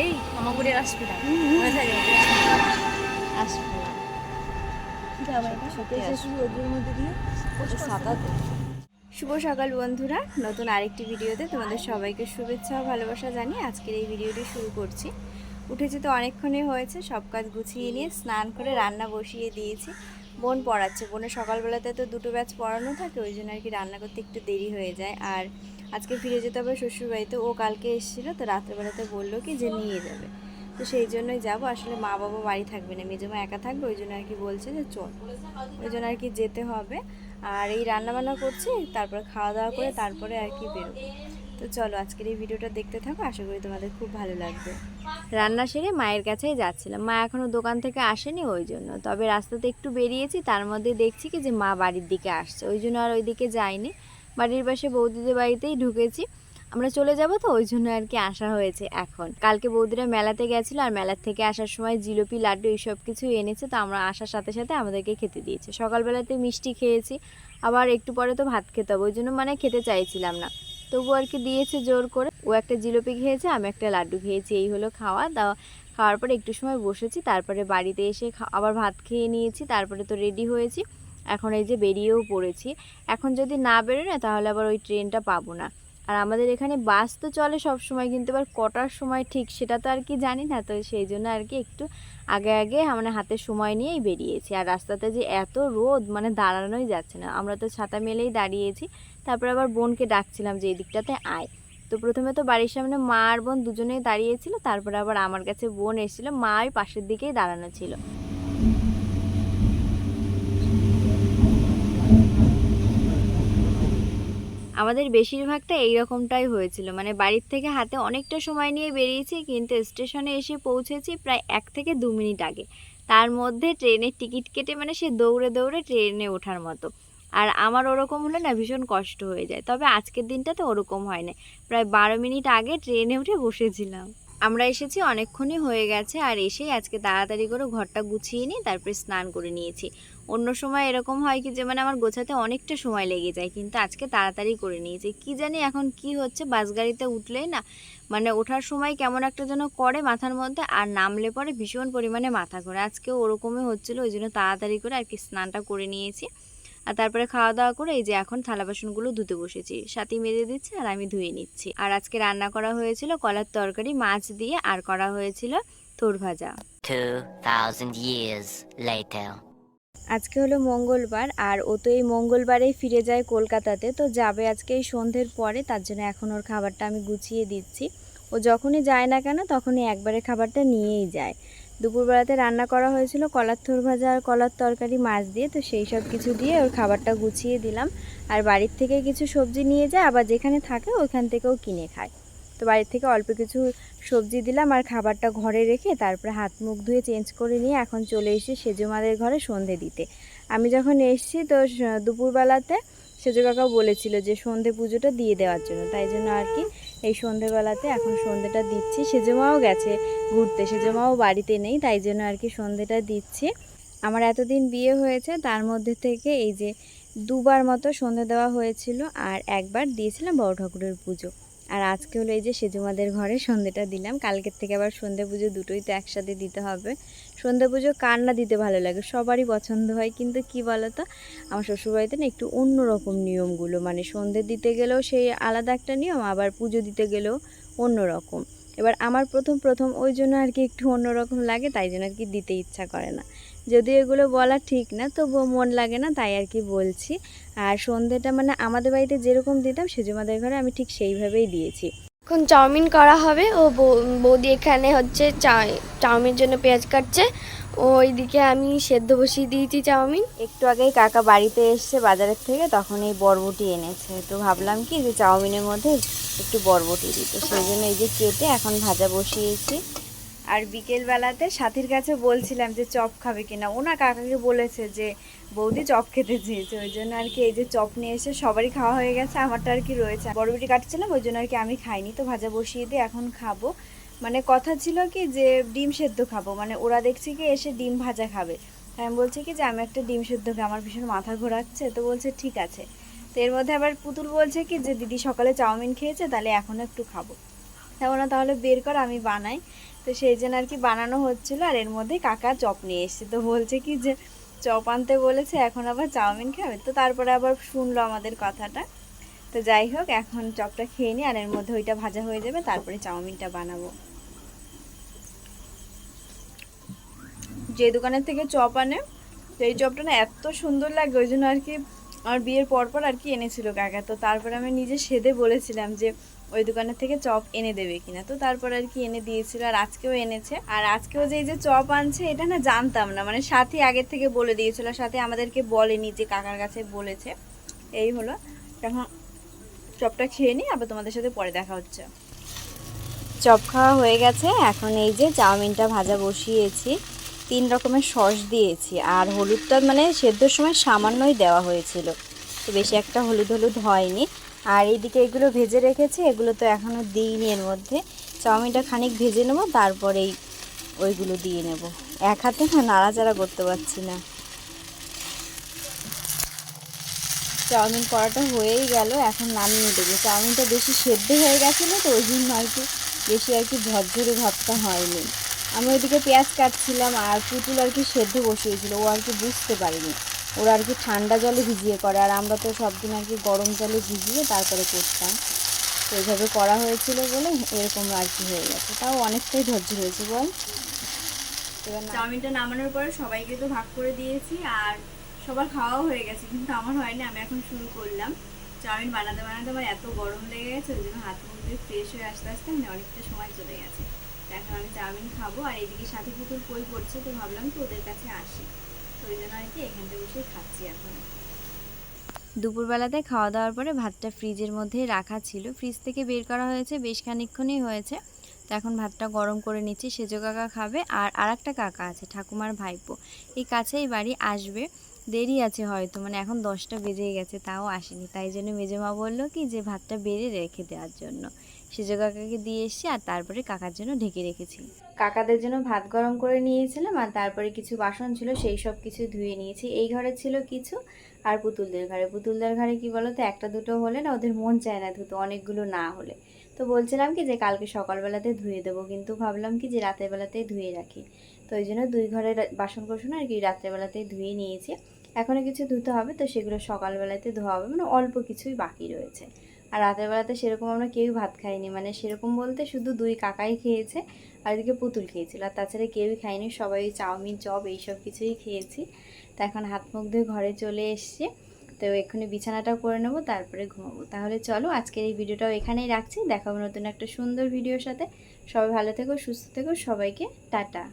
এই আমাগুড়ির থাকে। আসপিটা শুভ সকাল বন্ধুরা। নতুন আরেকটি ভিডিওতে তোমাদের সবাইকে শুভেচ্ছা ও ভালোবাসা জানিয়ে আজকের এই ভিডিওটি শুরু করছি। উঠেছি তো অনেকক্ষণই হয়েছে সব কাজ গুছিয়ে নিয়ে স্নান করে রান্না বসিয়ে দিয়েছি। বোন পড়াচ্ছে। বোনের সকালবেলাতে তো দুটো ব্যাচ পড়ানো থাকে ওই জন্য আর কি রান্না করতে একটু দেরি হয়ে যায়। আর আজকে ফিরে যেতে হবে শ্বশুরবাড়িতে। ও কালকে এসেছিল, তো রাত্রেবেলাতে বলল কি যে নিয়ে যাবে। তো সেই জন্যই যাব। আসলে মা বাবা বাড়ি থাকবে না মেজমা একা থাকবে, ওই জন্য আর কি বলছে যে চল। ওই জন্য আর কি যেতে হবে। আর এই রান্না বান্না করছি, তারপরে খাওয়া দাওয়া করে তারপরে আর কি বেরোবো। তো চলো, আজকের এই ভিডিওটা দেখতে থাকো। আশা করি তোমাদের খুব ভালো লাগবে। রান্না সেরে মায়ের কাছেই যাচ্ছিলাম। মা এখনও দোকান থেকে আসেনি ওই জন্য। তবে রাস্তাতে একটু বেরিয়েছি, তার মধ্যে দেখছি কি যে মা বাড়ির দিকে আসছে। ওই জন্য আর ওই দিকে যাইনি বাড়ির পাশে বৌদিদের বাড়িতেই ঢুকেছি। আমরা চলে যাব তো, ওই জন্য আর কি আসা হয়েছে এখন। কালকে বৌদিরা মেলাতে গেছিল আর মেলার থেকে আসার সময় জিলিপি, লাড্ডু এইসব কিছু এনেছে, তো আমরা আসার সাথে সাথে আমাদেরকে খেতে দিয়েছে। সকালবেলাতে মিষ্টি খেয়েছি, আবার একটু পরে তো ভাত খেতে হবে, ওই জন্য মানে খেতে চাইছিলাম না। তবু আর কি দিয়েছে জোর করে। ও একটা জিলিপি খেয়েছে, আমি একটা লাড্ডু খেয়েছি, এই হলো খাওয়া। দাওয়া খাওয়ার পরে একটু সময় বসেছি, তারপরে বাড়িতে এসে আবার ভাত খেয়ে নিয়েছি, তারপরে তো রেডি হয়েছি। এখন এই যে বেরিয়েও পড়েছি। এখন যদি না বেরোয় না, তাহলে আবার ওই ট্রেনটা পাবো না। আর আমাদের এখানে বাস তো চলে সব সময় কিন্তু এবার কটার সময় ঠিক সেটা তো আর কি জানি না। তো সেই জন্য আর কি একটু আগে আগে মানে হাতে সময় নিয়েই বেরিয়েছি। আর রাস্তাতে যে এত রোদ মানে দাঁড়ানোই যাচ্ছে না। আমরা তো ছাতা মেলেই দাঁড়িয়েছি। তারপর আবার বোনকে ডাকছিলাম যে, এই দিকটাতে আয়। তো প্রথমে তো বাড়ির সামনে মা আর বোন দুজনেই দাঁড়িয়েছিল। তারপরে আবার আমার কাছে বোন এসেছিল। মা ওই পাশের দিকেই দাঁড়ানো ছিল। আমাদের বেশিরভাগটা এই রকমটাই হয়েছিল। মানে বাড়ির থেকে হাতে অনেকটা সময় নিয়ে বেরিয়েছি, কিন্তু স্টেশনে এসে পৌঁছেছি প্রায় এক থেকে দু মিনিট আগে। তার মধ্যে ট্রেনের টিকিট কেটে মানে সে দৌড়ে দৌড়ে ট্রেনে ওঠার মতো। আর আমার ওরকম হলে না ভীষণ কষ্ট হয়ে যায়। তবে আজকের দিনটা তো ওরকম হয় না প্রায় বারো মিনিট আগে ট্রেনে উঠে বসেছিলাম। আমরা এসেছি, অনেকক্ষণই হয়ে গেছে আর এসেই আজকে তাড়াতাড়ি করে ঘরটা গুছিয়ে নিয়ে তারপরে স্নান করে নিয়েছি। অন্য সময় এরকম হয় কি যে মানে আমার গোছাতে অনেকটা সময় লেগে যায়, কিন্তু আজকে তাড়াতাড়ি করে নিয়েছি। কি জানি এখন কি হচ্ছে বাস গাড়িতে উঠলেই না মানে ওঠার সময় কেমন একটা যেন করে মাথার মধ্যে আর নামলে পরে ভীষণ পরিমাণে মাথা ঘোরে। আজকে ওরকমই হচ্ছিল, ওই জন্য তাড়াতাড়ি করে আর কি স্নানটা করে নিয়েছি। আর তারপরে খাওয়া দাওয়া করে এই যে এখন থালা বাসনগুলো ধুতে বসেছি। সাথী মেজে দিচ্ছে আর আমি ধুয়ে নিচ্ছি। আর আজকে রান্না করা হয়েছিল কলার তরকারি মাছ দিয়ে আর করা হয়েছিল তোর ভাজা। 2,000 years later. আজকে হলো মঙ্গলবার আর ও তো এই মঙ্গলবারেই ফিরে যায় কলকাতাতে তো যাবে আজকে এই সন্ধ্যের পরে তার জন্য এখন ওর খাবারটা আমি গুছিয়ে দিচ্ছি। ও যখনই যায় না কেন তখনই একবারে খাবারটা নিয়েই যায়। দুপুরবেলাতে রান্না করা হয়েছিল কলার থোর ভাজা আর কলার তরকারি, মাছ দিয়ে। তো সেই সব কিছু দিয়ে ওর খাবারটা গুছিয়ে দিলাম। আর বাড়ির থেকে কিছু সবজি নিয়ে যায়, আবার যেখানে থাকে ওইখান থেকেও কিনে খায়। তো বাড়ির থেকে অল্প কিছু সবজি দিলাম আর খাবারটা ঘরে রেখে তারপরে হাত মুখ ধুয়ে চেঞ্জ করে নিয়ে এখন চলে এসেছি সেজমাদের ঘরে সন্ধে দিতে। আমি যখন এসেছি তো দুপুরবেলাতে সেজো কাকাও বলেছিল যে সন্ধে পুজোটা দিয়ে দেওয়ার জন্য। তাই জন্য আর কি এই সন্ধেবেলাতে এখন সন্ধেটা দিচ্ছি। সেজেমাও গেছে ঘুরতে, সেজেমাও বাড়িতে নেই, তাই জন্য আর কি সন্ধেটা দিচ্ছি। আমার এতদিন বিয়ে হয়েছে, তার মধ্যে থেকে এই যে দুবার মতো সন্ধে দেওয়া হয়েছিল আর একবার দিয়েছিলাম বড় ঠাকুরের পুজো। আর আজকে হলো এই যে সেজুমাদের ঘরে সন্ধেটা দিলাম। কালকের থেকে আবার সন্ধে পুজো দুটোই তো একসাথে দিতে হবে। সন্ধে পুজো কার না দিতে ভালো লাগে? সবারই পছন্দ হয়, কিন্তু কি বলতো? আমার শ্বশুরবাড়িতে না একটু অন্যরকম নিয়মগুলো। মানে সন্ধে দিতে গেলেও সেই আলাদা একটা নিয়ম, আবার পুজো দিতে গেলেও অন্যরকম। এবার আমার প্রথম প্রথম ওই জন্য আর কি একটু অন্যরকম লাগে, তাই জন্য আর কি দিতে ইচ্ছা করে না। যদিও এগুলো বলা ঠিক না, তবুও মন লাগে না, তাই আর কি বলছি। আর সন্ধেটা মানে আমাদের বাড়িতে যেরকম দিতাম, সেজুমাদের ঘরে আমি ঠিক সেইভাবেই দিয়েছি। এখন চাউমিন করা হবে, ও বৌদি এখানে হচ্ছে চাউমিনের জন্য পেঁয়াজ কাটছে। ওইদিকে আমি সেদ্ধ বসিয়ে দিয়েছি চাউমিন। একটু আগেই কাকা বাড়িতে এসছে বাজারের থেকে, তখন এই বরবটি এনেছে। তো ভাবলাম কি যে চাউমিনের মধ্যে একটু বরবটি দিতে সেই জন্য এই যে কেটে এখন ভাজা বসিয়েছি। আর বিকেল বেলাতে সাথীর কাছে বলছিলাম যে চপ খাবে কিনা। ও না কাকাকে বলেছে যে, বৌদি চপ খেতে চেয়েছে। ওই জন্য আর কি এই যে চপ নিয়ে এসে সবারই খাওয়া হয়ে গেছে, আমারটা আর কি রয়েছে। বরবটি কাটছিলাম, ওই জন্য আর কি আমি খাইনি। তো ভাজা বসিয়ে দিয়ে এখন খাব। মানে কথা ছিল কি যে, ডিম সেদ্ধ খাব। মানে ওরা দেখছি কি এসে ডিম ভাজা খাবে। আমি বলছি কি যে, আমি একটা ডিম সেদ্ধ খাই আমার ভীষণ মাথা ঘোরাচ্ছে। তো বলছে, ঠিক আছে। তো এর মধ্যে আবার পুতুল বলছে কি, যে দিদি সকালে চাউমিন খেয়েছে, তাহলে এখনও একটু খাব। তেমন তাহলে বের কর, আমি বানাই। তো সেই জন্য আর কি বানানো হচ্ছিল, আর এর মধ্যে কাকা চপ নিয়ে এসেছে। তো বলছে কি, যে চপ আনতে বলেছে, এখন আবার চাউমিন খাবে। তো তারপরে আবার শুনলো আমাদের কথাটা। তো যাই হোক, এখন চপটা খেয়ে নিই আর এর মধ্যে ওইটা ভাজা হয়ে যাবে, তারপরে চাউমিনটা বানাবো। যে দোকানের থেকে চপ আনে সেই চপটা না এত সুন্দর লাগে, ওই জন্য আর কি আমার বিয়ের পর পর আর কি এনেছিল কাকা। তো তারপরে আমি নিজে সেদে বলেছিলাম যে, ওই দোকানের থেকে চপ এনে দেবে কিনা। তো তারপর আর কি এনে দিয়েছিল, আর আজকেও এনেছে। আর আজকেও যে এই যে চপ আনছে, এটা না জানতাম না। মানে সাথী আগের থেকে বলে দিয়েছিল, সাথে আমাদেরকে বলেনি যে কাকার কাছে বলেছে। এই হলো। এখন চপটা খেয়ে নিই, আবার তোমাদের সাথে পরে দেখা হচ্ছে। চপ খাওয়া হয়ে গেছে। এখন এই যে চাউমিনটা ভাজা বসিয়েছি। তিন রকমের সস দিয়েছি আর হলুদটা মানে সেদ্ধর সময় সামান্যই দেওয়া হয়েছিল। তো বেশি একটা হলুদ হলুদ হয়নি। আর এইদিকে এগুলো ভেজে রেখেছি, এগুলো তো এখনও দিইনি এর মধ্যে। চাউমিনটা খানিক ভেজে নেব, তারপরেই ওইগুলো দিয়ে নেব। এক হাতে না নাড়াচাড়া করতে পারছি না। চাউমিন করাটা হয়েই গেল, এখন নামিয়ে দেবো। চাউমিনটা বেশি সেদ্ধ হয়ে গেছিল তো, ওই জন্য আর কি বেশি আর কি ঝরঝরে ভাবটা হয়নি। আমি ওইদিকে পেঁয়াজ কাটছিলাম আর পুতুল আর কি সেদ্ধ বসিয়েছিল, ও আর কি বুঝতে পারিনি। ওরা আর কি ঠান্ডা জলে ভিজিয়ে করে, আর আমরা তো সব দিন আর কি গরম জলে ভিজিয়ে তারপরে করতাম। তো এইভাবে করা হয়েছিল বলে এরকম আর কি হয়ে গেছে। তাও অনেকটাই ধৈর্য হয়েছে, বল। এবার চাউমিনটা নামানোর পরে সবাইকে তো ভাগ করে দিয়েছি আর সবার খাওয়াও হয়ে গেছে, কিন্তু আমার হয়নি, আমি এখন শুরু করলাম। চাউমিন বানাতে বানাতে আমার এত গরম লেগে গেছে, ওই জন্য হাত মুখ দিয়ে ফ্রেশ হয়ে আসতে আসতে মানে অনেকটা সময় চলে গেছে। আমি চাউমিন খাব, আর এদিকে সাথে পুতুল কই পড়ছে, তো ভাবলাম তো ওদের কাছে আসি। তো ওই জন্য আর কি এখানটা বসে খাচ্ছি এখন। দুপুরবেলাতে খাওয়া দাওয়ার পরে ভাতটা ফ্রিজের মধ্যেই রাখা ছিল। ফ্রিজ থেকে বের করা হয়েছে, বেশ খানিকক্ষণই হয়েছে। তো এখন ভাতটা গরম করে নিচ্ছি। সেজো কাকা খাবে, আর আরেকটা কাকা আছে, ঠাকুমার ভাইপো। এই কাছেই বাড়ি আসবে। দেরি আছে হয়তো মানে এখন দশটা বেজেই গেছে, তাও আসেনি। তাই জন্য মেজমা বলল কি যে ভাতটা বেড়ে রেখে দেওয়ার জন্য। সেজো কাকাকে দিয়ে এসছি আর তারপরে কাকার জন্য ঢেকে রেখেছি। কাকাদের জন্য ভাত গরম করে নিয়েছিলাম আর তারপরে কিছু বাসন ছিল, সেই সব কিছু ধুয়ে নিয়েছি। এই ঘরে ছিল কিছু আর পুতুলদের ঘরে। পুতুলদের ঘরে কি বলো তো একটা দুটো হলে না ওদের মন চায় না ধুতো, অনেকগুলো না হলে। তো বলছিলাম কি যে কালকে সকালবেলাতে ধুয়ে দেবো, কিন্তু ভাবলাম কি যে রাতের বেলাতেই ধুয়ে রাখি। তো ওই জন্য দুই ঘরের বাসন কোসন আর কি রাত্রেবেলাতেই ধুয়ে নিয়েছি। এখনও কিছু ধুতে হবে, তো সেগুলো সকালবেলাতে ধোয়া হবে মানে অল্প কিছুই বাকি রয়েছে। আর রাতের বেলাতে সেরকম আমরা কেউই ভাত খাইনি। মানে সেরকম বলতে শুধু দুই কাকাই খেয়েছে আর এদিকে পুতুল খেয়েছিল। আর তাছাড়া কেউই খায়নি সবাই চাউমিন, চপ এইসব কিছুই খেয়েছি। তো এখন হাত মুখ ধুয়ে ঘরে চলে এসছে। তো এক্ষুনি বিছানাটাও করে নেব, তারপরে ঘুমাবো। তাহলে চলো আজকের এই ভিডিওটাও এখানেই রাখছি। দেখাবো নতুন একটা সুন্দর ভিডিওর সাথে। সবাই ভালো থেকো, সুস্থ থেকো, সবাইকে টাটা।